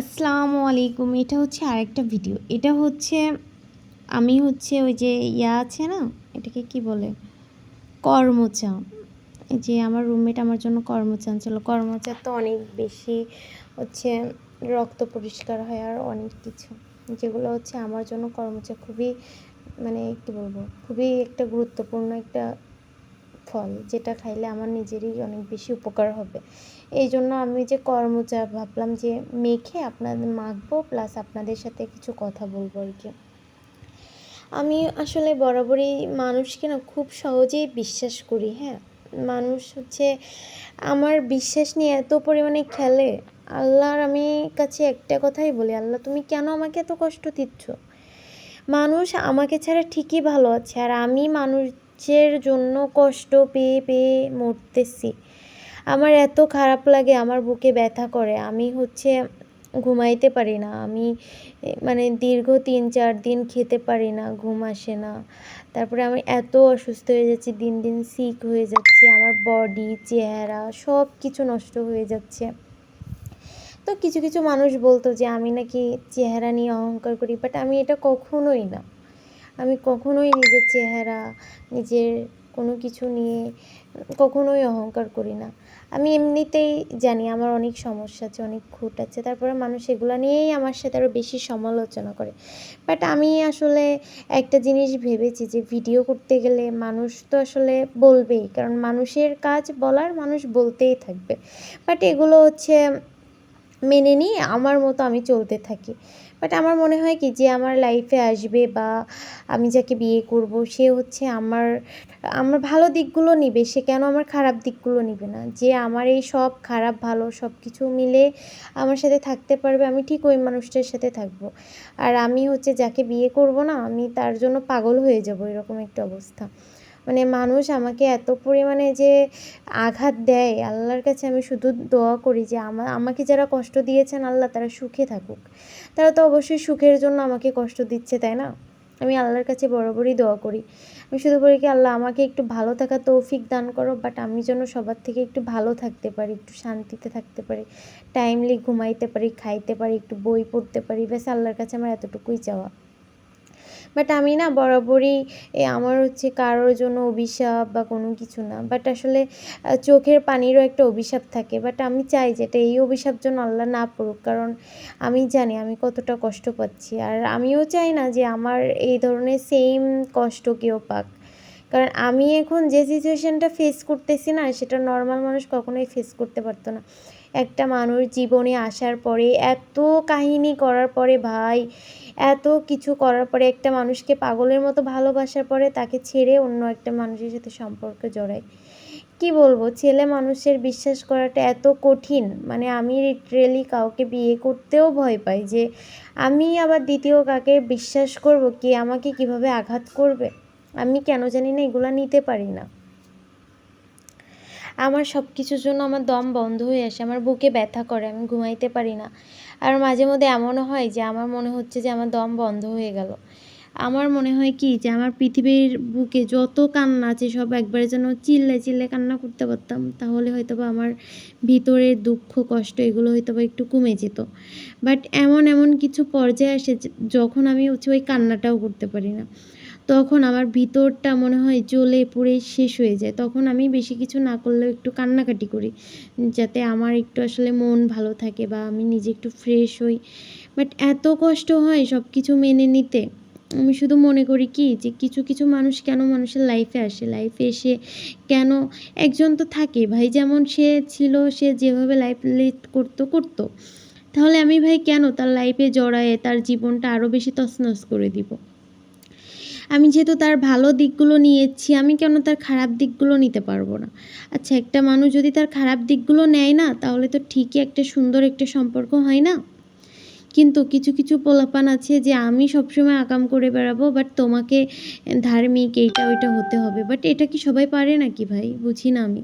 আসসালামু আলাইকুম, এটা হচ্ছে আরেকটা ভিডিও। এটা হচ্ছে, আমি হচ্ছে ওই যে ইয়া আছে না, এটাকে কি বলে? কর্মচা এই যে আমার রুমমেট আমার জন্য কর্মচা আনছিল কর্মচা তো অনেক বেশি হচ্ছে রক্ত পরিষ্কার হয় আর অনেক কিছু। যেগুলো হচ্ছে আমার জন্য কর্মচা খুবই মানে কি বলব, খুবই একটা গুরুত্বপূর্ণ একটা ফল, যেটা খাইলে আমার নিজেরই অনেক বেশি উপকার হবে। এই জন্য আমি যে কর্মচা ভাবলাম যে মেখে আপনাদের মাখবো প্লাস আপনাদের সাথে কিছু কথা বলব আর কি। আমি আসলে বরাবরই মানুষকে না খুব সহজেই বিশ্বাস করি হ্যাঁ? মানুষ হচ্ছে, আমার বিশ্বাস নিয়ে এত পরিমাণে খেলে, আল্লাহর আমি কাছে একটা কথাই বলি, আল্লাহ, তুমি কেন আমাকে এত কষ্ট দিচ্ছ? মানুষ আমাকে ছাড়া ঠিকই ভালো আছে আর আমি মানুষের জন্য কষ্ট পেয়ে পেয়ে মরতেছি। আমার এত খারাপ লাগে, আমার বুকে ব্যথা করে। আমি হচ্ছে ঘুমাইতে পারি না। আমি মানে দীর্ঘ তিন, চার দিন খেতে পারি না, ঘুম আসে না। তারপরে আমি এত অসুস্থ হয়ে যাচ্ছি, দিন দিন সিক হয়ে যাচ্ছি। আমার বডি চেহারা সব কিছু নষ্ট হয়ে যাচ্ছে। তো কিছু কিছু মানুষ বলতো যে, আমি নাকি চেহারা নিয়ে অহংকার করি বাট আমি এটা কখনোই না। আমি কখনোই নিজের চেহারা, নিজের কোনো কিছু নিয়ে কখনোই অহংকার করি না। আমি এমনিতেই জানি আমার অনেক সমস্যা আছে, অনেক খুঁট আছে তারপরে মানুষ এগুলো নিয়েই আমার সাথে আরও বেশি সমালোচনা করে। বাট আমি আসলে একটা জিনিস ভেবেছি যে ভিডিও করতে গেলে মানুষ তো আসলে বলবেই, কারণ মানুষের কাজ বলার মানুষ বলতেই থাকবে। বাট এগুলো হচ্ছে মেনে নিয়ে আমার মতো আমি চলতে থাকি। বাট আমার মনে হয় কি যে আমার লাইফে আসবে বা আমি যাকে বিয়ে করব, সে হচ্ছে আমার আমার ভালো দিকগুলো নিবে, সে কেন আমার খারাপ দিকগুলো নিবে না? যে আমার এই সব খারাপ, ভালো সব কিছু মিলে আমার সাথে থাকতে পারবে, আমি ঠিক ওই মানুষটার সাথে থাকব। আর আমি হচ্ছে যাকে বিয়ে করব না, আমি তার জন্য পাগল হয়ে যাব, এরকম একটা অবস্থা। মানে মানুষ আমাকে এত পরিমাণে যে আঘাত দেয়, আল্লাহর কাছে আমি শুধু দোয়া করি যে আমা, আমাকে যারা কষ্ট দিয়েছেন আল্লাহ তারা সুখে থাকুক। তারা তো অবশ্যই সুখের জন্য আমাকে কষ্ট দিচ্ছে, তাই না? আমি আল্লাহর কাছে বরাবরই দোয়া করি। আমি শুধু বলি কি, আল্লাহ আমাকে একটু ভালো থাকা তৌফিক দান করো বাট আমি যেন সবার থেকে একটু ভালো থাকতে পারি, একটু শান্তিতে থাকতে পারি টাইমলি ঘুমাইতে পারি, খাইতে পারি, একটু বই পড়তে পারি, ব্যাস আল্লাহর কাছে আমার এতটুকুই চাওয়া। বাট আমি না বরাবরই আমার হচ্ছে কারোর জন্য অভিশাপ বা কোনো কিছু না। বাট আসলে চোখের পানিরও একটা অভিশাপ থাকে। বাট আমি চাই যেটা এই অভিশাপ যেন আল্লাহ না পড়ুক। কারণ আমি জানি আমি কতটা কষ্ট পাচ্ছি। আর আমিও চাই না যে আমার এই ধরনের সেম কষ্ট কেউ পাক। কারণ আমি এখন যে সিচুয়েশানটা ফেস করতেছি না, সেটা নর্মাল মানুষ কখনোই ফেস করতে পারতো না। একটা মানুষ জীবনে আসার পরে এত কাহিনী করার পরে ভাই, এত কিছু করার পরে একটা মানুষকে পাগলের মতো ভালোবাসার পরে তাকে ছেড়ে অন্য একটা মানুষের সাথে সম্পর্ক জড়ায়। কি বলব? ছেলে মানুষের বিশ্বাস করাটা এত কঠিন। মানে আমি লিটারেলি কাউকে বিয়ে করতেও ভয় পাই যে, আমি আবার দ্বিতীয় কাকে বিশ্বাস করব? কি আমাকে কীভাবে আঘাত করবে? আমি কেন জানি না এগুলো নিতে পারি না। আমার সব কিছুর জন্য আমার দম বন্ধ হয়ে আসে, আমার বুকে ব্যথা করে, আমি ঘুমাইতে পারি না। আর মাঝে মধ্যে এমনও হয় যে আমার মনে হচ্ছে যে আমার দম বন্ধ হয়ে গেল। আমার মনে হয় কি যে আমার পৃথিবীর বুকে যত কান্না আছে সব একবারে যেন চিল্লে চিল্লে কান্না করতে পারতাম, তাহলে হয়তো বা আমার ভিতরের দুঃখ, কষ্ট এগুলো হয়তো বা একটু কমে যেত। বাট এমন এমন কিছু পর্যায়ে আসে যখন আমি হচ্ছে ওই কান্নাটাও করতে পারি না। তখন আমার ভিতরটা মনে হয় জ্বলে পুড়ে শেষ হয়ে যায়। তখন আমি বেশি কিছু না করলেও একটু কান্নাকাটি করি, যাতে আমার একটু আসলে মন ভালো থাকে বা আমি নিজে একটু ফ্রেশ হই। বাট এত কষ্ট হয় সব কিছু মেনে নিতে। আমি শুধু মনে করি কি, যে কিছু কিছু মানুষ কেন মানুষের লাইফে আসে? লাইফে এসে কেন? একজন তো থাকে, ভাই যেমন সে ছিল, সে যেভাবে লাইফ লিড করতো করতো। তাহলে আমি ভাই কেন তার লাইফে জড়ায়ে তার জীবনটা আরও বেশি তছনছ করে দিব? আমি যেহেতু তার ভালো দিকগুলো নিয়েছি, আমি কেন তার খারাপ দিকগুলো নিতে পারব না? আচ্ছা একটা মানুষ যদি তার খারাপ দিকগুলো নেয় না, তাহলে তো ঠিকই একটা সুন্দর একটা সম্পর্ক হয় না? কিন্তু কিছু কিছু পোলাপান আছে যে আমি সবসময় আকাম করে বেড়াবো বাট তোমাকে ধার্মিক এইটা, ওইটা হতে হবে। বাট এটা কি সবাই পারে নাকি ভাই? বুঝি না আমি।